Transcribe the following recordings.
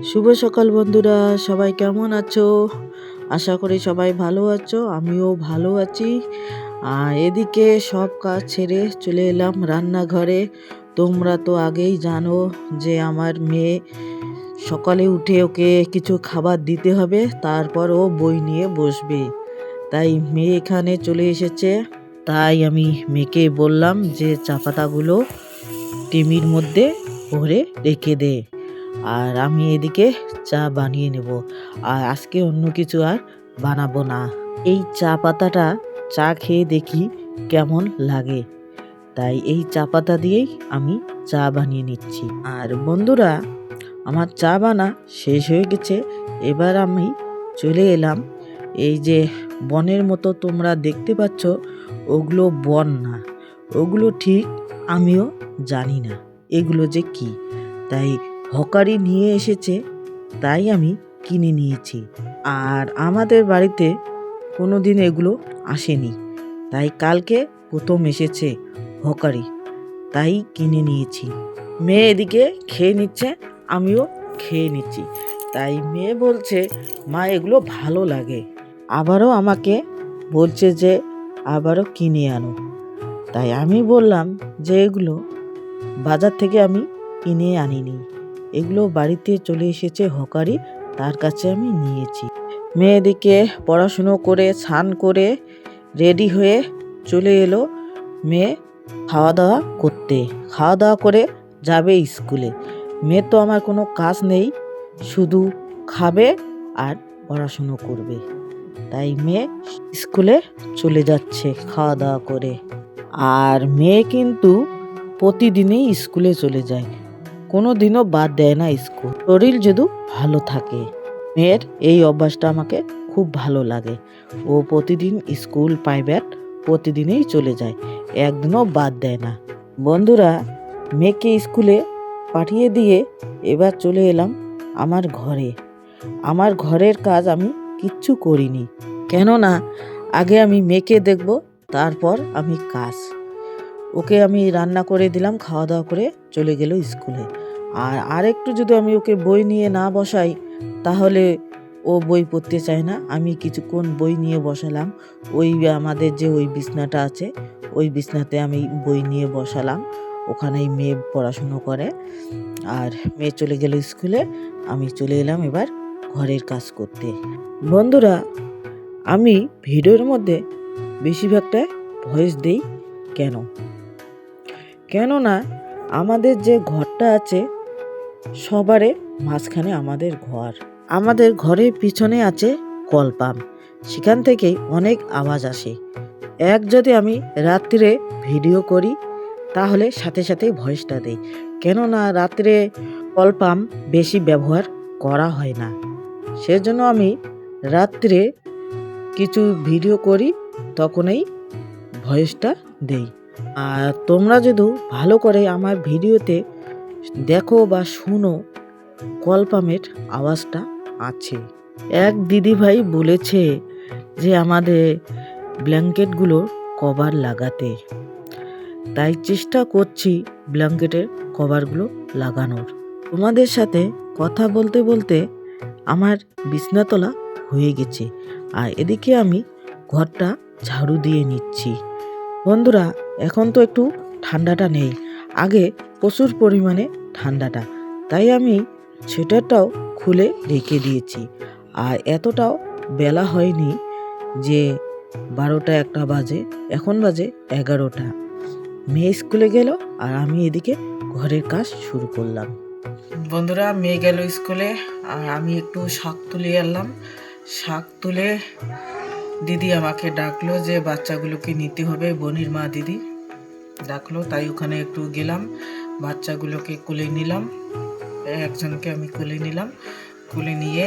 শুভ সকাল বন্ধুরা, সবাই কেমন আছো? আশা করি সবাই ভালো আছো, আমিও ভালো আছি। এদিকে সব কাজ ছেড়ে চলে এলাম রান্নাঘরে। তোমরা তো আগেই জানো যে আমার মেয়ে সকালে উঠে ওকে কিছু খাবার দিতে হবে, তারপর ও বই নিয়ে বসবে। তাই মেয়ে এখানে চলে এসেছে। তাই আমি মেয়েকে বললাম যে চা পাতাগুলো টিমির মধ্যে ভরে রেখে দে। আর আমি এদিকে চা বানিয়ে নেব। আর আজকে অন্য কিছু আর বানাবো না। এই চা পাতাটা চা খেয়ে দেখি কেমন লাগে। তাই এই চা পাতা দিয়েই আমি চা বানিয়ে নিচ্ছি। আর বন্ধুরা, আমার চা বানা শেষ হয়ে গেছে। এবার আমি চলে এলাম। এই যে বনের মতো তোমরা দেখতে পাচ্ছ, ওগুলো বন না। ওগুলো ঠিক আমিও জানি না। এগুলো যে কি? তাই হকারি নিয়ে এসেছে, তাই আমি কিনে নিয়েছি। আর আমাদের বাড়িতে কোনো দিন এগুলো আসেনি, তাই কালকে প্রথম এসেছে হকারি, তাই কিনে নিয়েছি। মেয়ে এদিকে খেয়ে নিচ্ছে, আমিও খেয়ে নিচ্ছি। তাই মেয়ে বলছে, মা, এগুলো ভালো লাগে। আবারও আমাকে বলছে যে, আবারও কিনে আনো। তাই আমি বললাম যে, এগুলো বাজার থেকে আমি কিনে আনিনি। এগুলো বাড়িতে চলে এসেছে হকারি, তার কাছে আমি নিয়েছি। মেয়েদিকে পড়াশুনো করে, স্নান করে রেডি হয়ে চলে এলো মেয়ে খাওয়া দাওয়া করতে। খাওয়া দাওয়া করে যাবে স্কুলে। মেয়ে তো আমার কোনো কাজ নেই, শুধু খাবে আর পড়াশুনো করবে। তাই মেয়ে স্কুলে চলে যাচ্ছে খাওয়া দাওয়া করে। আর মেয়ে কিন্তু প্রতিদিনই স্কুলে চলে যায়। কোনো দিনও বাদ দেয় না স্কুল। শরীর যদি ভালো থাকে। মেয়ের এই অভ্যাসটা আমাকে খুব ভালো লাগে। ও প্রতিদিন স্কুল প্রাইভেট প্রতিদিনই চলে যায়। একদিনও বাদ দেয় না। বন্ধুরা, মেয়েকে স্কুলে পাঠিয়ে দিয়ে এবার চলে এলাম আমার ঘরে। আমার ঘরের কাজ আমি কিচ্ছু করিনি। কেননা, আগে আমি মেয়েকে দেখব, তারপর আমি কাজ। ওকে আমি রান্না করে দিলাম খাওয়া দাওয়া করে চলে গেল স্কুলে। আর আরেকটু যদি আমি ওকে বই নিয়ে না বসাই, তাহলে ও বই পড়তে চায় না। আমি কিছুক্ষণ বই নিয়ে বসালাম। ওই আমাদের যে ওই বিছনাটা আছে, ওই বিছনাতে আমি বই নিয়ে বসালাম। ওখানেই মেয়ে পড়াশুনো করে। আর মেয়ে চলে গেল স্কুলে। আমি চলে এলাম এবার ঘরের কাজ করতে। বন্ধুরা, আমি ভিডিওর মধ্যে বেশিরভাগটা ভয়েস দেই কেন? কেননা, আমাদের যে ঘরটা আছে সবারে মাঝখানে আমাদের ঘর। আমাদের ঘরের পিছনে আছে কল পাম্প সেখান থেকে অনেক আওয়াজ আসে। এক যদি আমি রাত্রে ভিডিও করি, তাহলে সাথে সাথে ভয়েসটা দেই। কেননা রাত্রে কল পাম্প বেশি ব্যবহার করা হয় না। সেজন্য আমি রাত্রে কিছু ভিডিও করি, তখনই ভয়েসটা দেই। আর তোমরা যদি ভালো করে আমার ভিডিওতে দেখো বা শুনো, কলপামের আওয়াজটা আছে। এক দিদিভাই বলেছে যে আমাদের ব্ল্যাঙ্কেটগুলো কভার লাগাতে। তাই চেষ্টা করছি ব্ল্যাঙ্কেটের কভারগুলো লাগানোর। তোমাদের সাথে কথা বলতে বলতে আমার বিছনাতলা হয়ে গেছে, আর এদিকে আমি ঘরটা ঝাড়ু দিয়ে নিচ্ছি। বন্ধুরা, এখন তো একটু ঠান্ডাটা নেই। আগে প্রচুর পরিমাণে ঠান্ডাটা, তাই আমি সোয়েটারটাও খুলে রেখে দিয়েছি। আর এতটাও বেলা হয়নি যে বারোটা একটা বাজে, এখন বাজে এগারোটা। মেয়ে স্কুলে গেল আর আমি এদিকে ঘরের কাজ শুরু করলাম। বন্ধুরা, মেয়ে গেল স্কুলে আর আমি একটু শাক তুলে আনলাম। শাক তুলে দিদি আমাকে ডাকলো যে বাচ্চাগুলোকে নিতে হবে, বনির মা দিদি। ডাকলো, তাই ওখানে একটু গেলাম। বাচ্চাগুলোকে কোলে নিলাম। একজনকে আমি কোলে নিলাম। কোলে নিয়ে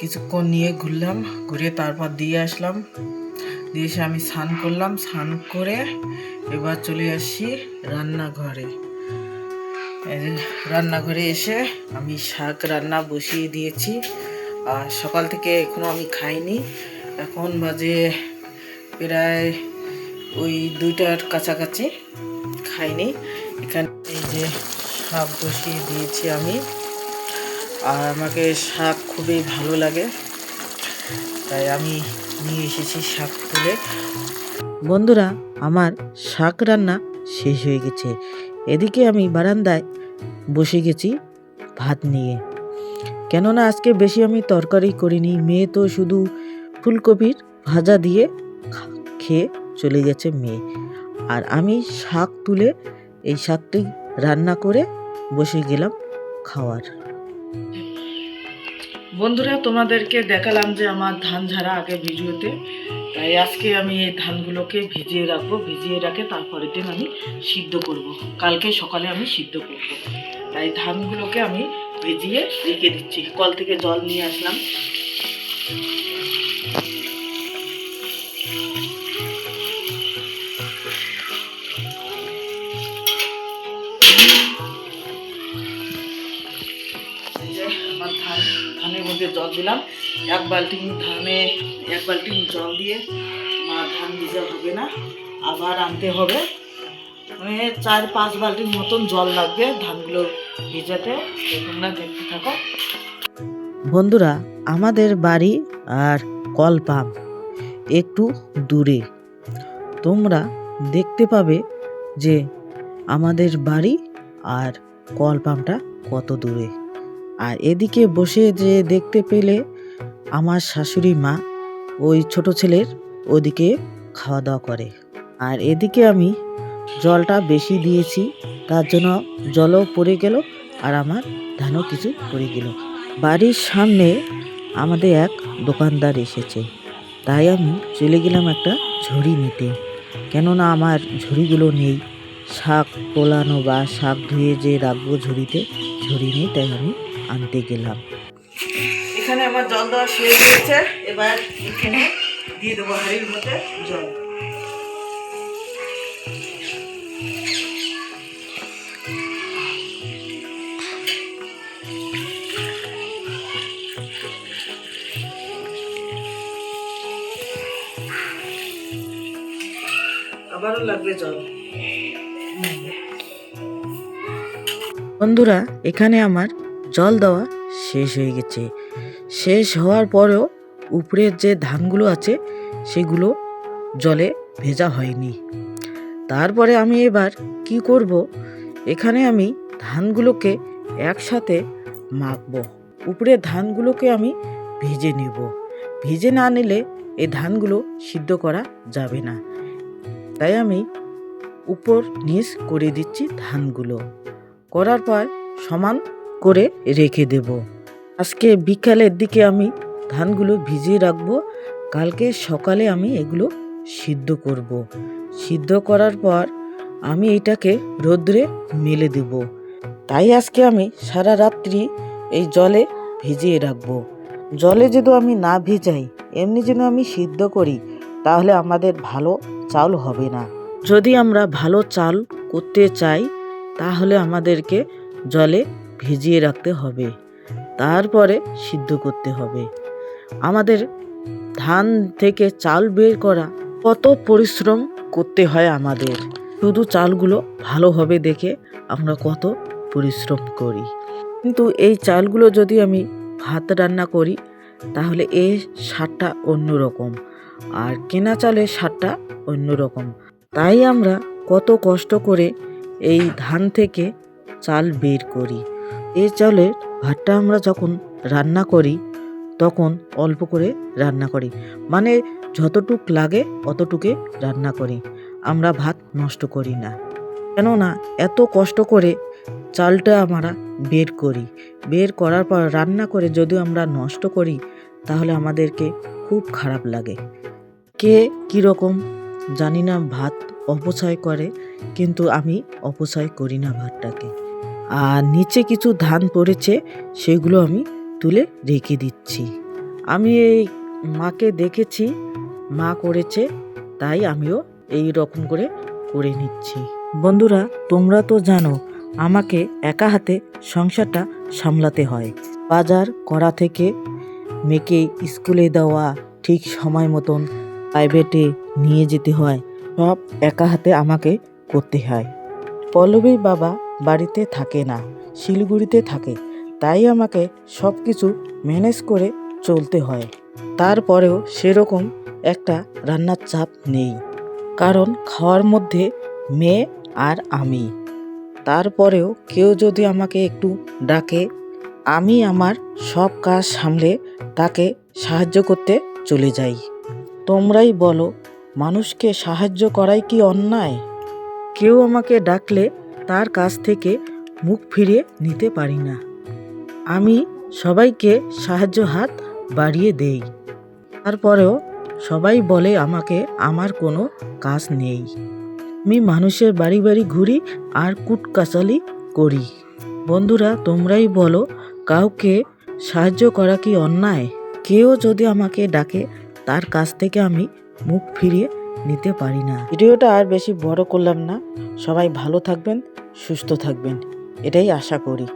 কিছুক্ষণ নিয়ে ঘুরলাম, ঘুরে তারপর দিয়ে আসলাম। দিয়ে এসে আমি স্নান করলাম। স্নান করে এবার চলে আসি রান্নাঘরে। রান্নাঘরে এসে আমি শাক রান্না বসিয়ে দিয়েছি। আর সকাল থেকে এখনও আমি খাইনি। এখন বাজে প্রায় ওই দুইটার কাছাকাছি খাইনি। এখানে এই যে শাক বসিয়ে দিয়েছি আমি। আর আমাকে শাক খুবই ভালো লাগে। তাই আমি নিয়ে এসেছি শাক তুলে। বন্ধুরা, আমার শাক রান্না শেষ হয়ে গেছে। এদিকে আমি বারান্দায় বসে গেছি ভাত নিয়ে। কেননা আজকে বেশি আমি তরকারি করিনি, মেয়ে তো শুধু ফুলকপির ভাজা দিয়ে খেয়ে চলে গেছে মেয়ে। আর আমি শাক তুলে এই শাকটি রান্না করে বসে গেলাম খাওয়ার। বন্ধুরা, তোমাদেরকে দেখালাম যে আমার ধান ঝাড়া আগে ভিডিওতে। তাই আজকে আমি এই ধানগুলোকে ভিজিয়ে রাখব, ভিজিয়ে রাখে তারপরের দিন আমি সিদ্ধ করব। কালকে সকালে আমি সিদ্ধ করব। তাই ধানগুলোকে আমি ভিজিয়ে রেখে দিচ্ছি। কল থেকে জল নিয়ে আসলাম। দিলাম এক বালতি ধানে, এক বালতি জল দিয়ে। আমার ধান ভিজা হবে না, আবার আনতে হবে। মানে চার পাঁচ বালতির মতন জল লাগবে ধানগুলো ভিজাতে তোমরা দেখতে থাকো। বন্ধুরা, আমাদের বাড়ি আর কল পাম্প একটু দূরে। তোমরা দেখতে পাবে যে আমাদের বাড়ি আর কল পাম্পটা কত দূরে। আর এদিকে বসে যে দেখতে পেলে আমার শাশুড়ি মা, ওই ছোট ছেলের ওদিকে খাওয়া দাওয়া করে। আর এদিকে আমি জলটা বেশি দিয়েছি, তার জন্য জলও পড়ে গেল আর আমার ধানও কিছু পড়ে গেল। বাড়ির সামনে আমাদের এক দোকানদার এসেছে, তাই আমি চলে গেলাম একটা ঝুড়ি নিতে। কেননা আমার ঝুড়িগুলো নেই, শাক তোলানো বা শাক ধুয়ে যে রাখব ঝুড়িতে, ঝুড়ি নেই, তাই আমি আনতে গেলাম। এখানে আমার জল দেওয়া শেষ হয়েছে এবার এখানে দিয়ে দেবো হাড়ির মধ্যে জল। আবারও লাগবে জল। বন্ধুরা এখানে আমার জল দেওয়া শেষ হয়ে গেছে। শেষ হওয়ার পরেও উপরের যে ধানগুলো আছে, সেগুলো জলে ভেজা হয়নি। তারপরে আমি এবার কি করব? এখানে আমি ধানগুলোকে একসাথে মাখবো। উপরের ধানগুলোকে আমি ভেজে নেব। ভেজে না নিলে এই ধানগুলো সিদ্ধ করা যাবে না। তাই আমি উপর নিচ করে দিচ্ছি ধানগুলো। করার পর সমান করে রেখে দেব। আজকে বিকালের দিকে আমি ধানগুলো ভিজিয়ে রাখব। কালকে সকালে আমি এগুলো সিদ্ধ করব। সিদ্ধ করার পর আমি এটাকে রোদ্রে মেলে দেব। তাই আজকে আমি সারা রাত্রি এই জলে ভিজিয়ে রাখব। জলে যদি আমি না ভিজাই, এমনি যেন আমি সিদ্ধ করি, তাহলে আমাদের ভালো চাল হবে না। যদি আমরা ভালো চাল করতে চাই, তাহলে আমাদেরকে জলে ভিজিয়ে রাখতে হবে। তারপরে সিদ্ধ করতে হবে। আমাদের ধান থেকে চাল বের করা কত পরিশ্রম করতে হয় আমাদের। শুধু চালগুলো ভালো হবে দেখে আমরা কত পরিশ্রম করি। কিন্তু এই চালগুলো যদি আমি ভাত রান্না করি, তাহলে এর স্বাদটা অন্যরকম। আর কেনা চালের স্বাদটা অন্যরকম। তাই আমরা কত কষ্ট করে এই ধান থেকে চাল বের করি। এই চালের ভাতটা আমরা যখন রান্না করি, তখন অল্প করে রান্না করি। মানে যতটুক লাগে, অতটুকে রান্না করি। আমরা ভাত নষ্ট করি না। কেননা এত কষ্ট করে চালটা আমরা বের করি। বের করার পর রান্না করে যদি আমরা নষ্ট করি, তাহলে আমাদেরকে খুব খারাপ লাগে। কে কীরকম জানি না ভাত অপচয় করে, কিন্তু আমি অপচয় করি না ভাতটাকে। আর নিচে কিছু ধান পড়েছে, সেগুলো আমি তুলে রেখে দিচ্ছি। আমি এই মাকে দেখেছি, মা করেছে, তাই আমিও এই রকম করে করে নিচ্ছি। বন্ধুরা, তোমরা তো জানো, আমাকে একা হাতে সংসারটা সামলাতে হয়। বাজার করা থেকে মেয়েকে স্কুলে দেওয়া ঠিক সময় মতন প্রাইভেটে নিয়ে যেতে হয়, সব একা হাতে আমাকে করতে হয়। পল্লবীর বাবা বাড়িতে থাকে না, শিলিগুড়িতে থাকে। তাই আমাকে সব কিছু ম্যানেজ করে চলতে হয়। তারপরেও সেরকম একটা রান্নার চাপ নেই। কারণ খাওয়ার মধ্যে মেয়ে আর আমি। তারপরেও কেউ যদি আমাকে একটু ডাকে, আমি আমার সব কাজ সামলে তাকে সাহায্য করতে চলে যাই। তোমরাই বলো, মানুষকে সাহায্য করাই কি অন্যায়? কেউ আমাকে ডাকলে তার কাছ থেকে মুখ ফিরিয়ে নিতে পারি না। আমি সবাইকে সাহায্য হাত বাড়িয়ে দেই। তারপরেও সবাই বলে আমাকে আমার কোনো কাজ নেই। আমি মানুষের বাড়ি বাড়ি ঘুরি আর কুটকাচালি করি। বন্ধুরা, তোমরাই বলো, কাউকে সাহায্য করা কি অন্যায়? কেউ যদি আমাকে ডাকে, তার কাছ থেকে আমি মুখ ফিরিয়ে নিতে পারি না। ভিডিওটা আর বেশি বড় করলাম না। সবাই ভালো থাকবেন। সুস্থ থাকবেন। এটাই আশা করি।